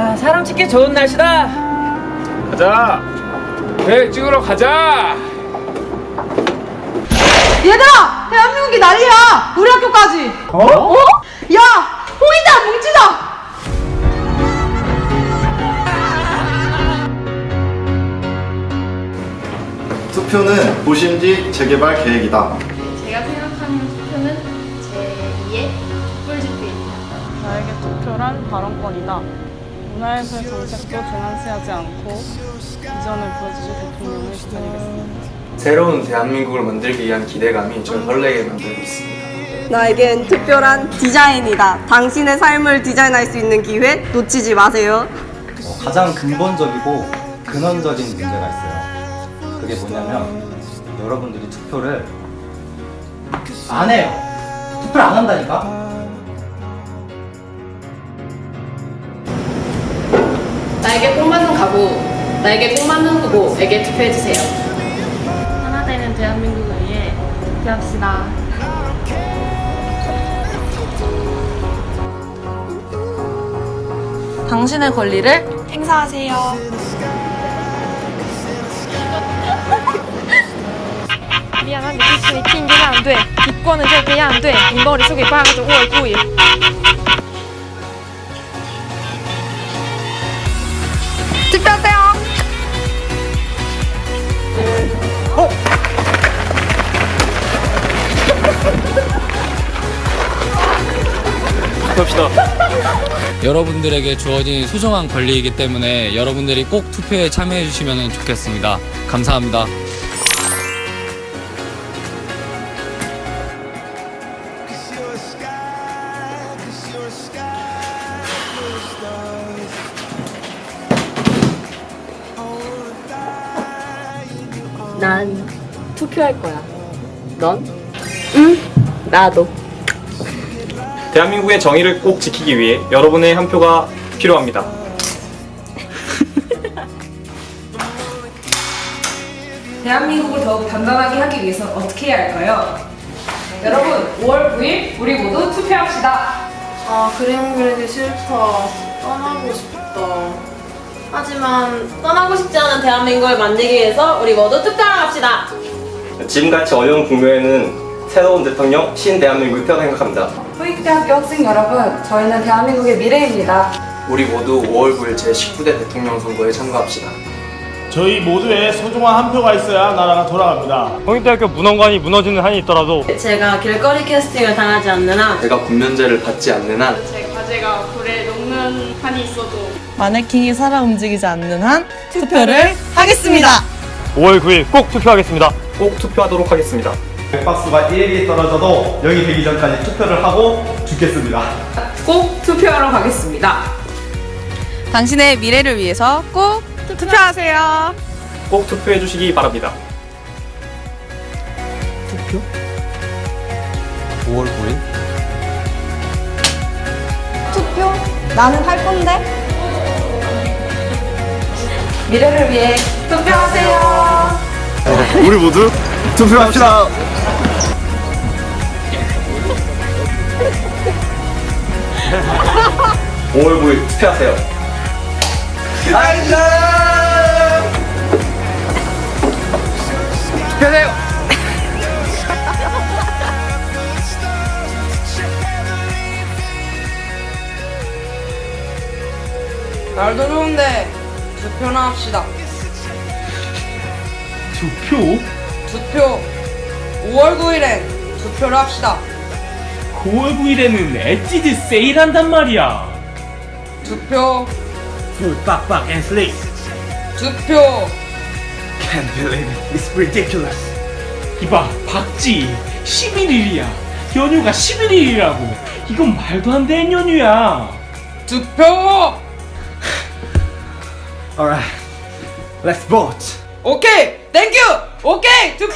아, 사람 찍기 좋은 날씨다. 가자. 배 찍으러 가자. 얘들아! 대한민국이 난리야! 우리 학교까지! 어? 야! 호이다! 뭉치자! 투표는 도심지 재개발 계획이다. 제가 생각하는 투표는 제2의 꿀집입니다. 나에게 투표란 발언권이다. 문화예술 정책도 재난시하지 않고 비전을 보여주실 대통령을 기다리겠습니다. 새로운 대한민국을 만들기 위한 기대감이 절 설레게 만들고 있습니다. 나에겐 특별한 디자인이다. 당신의 삶을 디자인할 수 있는 기회 놓치지 마세요. 어, 가장 근본적이고 근원적인 문제가 있어요. 그게 뭐냐면 여러분들이 투표를 안 해요. 투표를 안 한다니까? 가고 나에게 꼭 맞는 후보에게 투표해주세요. 하나 되는 대한민국을 위해 투표합시다. 당신의 권리를 행사하세요. 미안한데 기침이 튕기면 안 돼. 기권은 절대 안 돼. 이 머릿속에 박아줘 5월 9일. 투표합시다. 여러분들에게 주어진 소중한 권리이기 때문에 여러분들이 꼭 투표에 참여해 주시면 좋겠습니다. 감사합니다. 난 투표할 거야. 넌? 응, 나도. 대한민국의 정의를 꼭 지키기 위해 여러분의 한 표가 필요합니다. 대한민국을 더욱 단단하게 하기 위해서 어떻게 해야 할까요? 여러분, 5월 9일 우리 모두 투표합시다. 아, 그림 그리기 싫다. 떠나고 싶다. 하지만 떠나고 싶지 않은 대한민국을 만들기 위해서 우리 모두 갑시다. 지금같이 어려운 국면에는 새로운 대통령 신대한민국이 필요하다 생각합니다. 후익대학교 학생 여러분, 저희는 대한민국의 미래입니다. 우리 모두 5월 9일 제19대 대통령 선거에 참가합시다. 저희 모두의 소중한 한 표가 있어야 나라가 돌아갑니다. 홍익대학교 문헌관이 무너지는 한이 있더라도 제가 길거리 캐스팅을 당하지 않는 한 제가 군면제를 받지 않는 한 제 과제가 불에 녹는 한이 있어도 마네킹이 살아 움직이지 않는 한 투표를 하겠습니다. 5월 9일 꼭 투표하겠습니다. 꼭 투표하도록 하겠습니다. 백박수가 1이 떨어져도 여기 되기 전까지 투표를 하고 죽겠습니다. 꼭 투표하러 가겠습니다. 당신의 미래를 위해서 꼭 투표하세요. 꼭 투표해 주시기 바랍니다. 5월 9일 투표? 나는 할 건데. 미래를 위해 투표하세요. 우리 모두 투표합시다. 오 5월 9일 투표하세요. 날도 좋은데 투표나 합시다. 투표? 투표 5월 9일엔 투표를 합시다. 9월 9일에는 엣지드 세일한단 말이야. 투표 풀 빡빡 앤 슬릭. 투표 Can't believe it. It's ridiculous. 이봐, 박지. 11일이야. 연휴가 11일이라고. 이건 말도 안 되는 연휴야. 투표 Alright. Let's vote. 오케이 땡큐 오케이 투표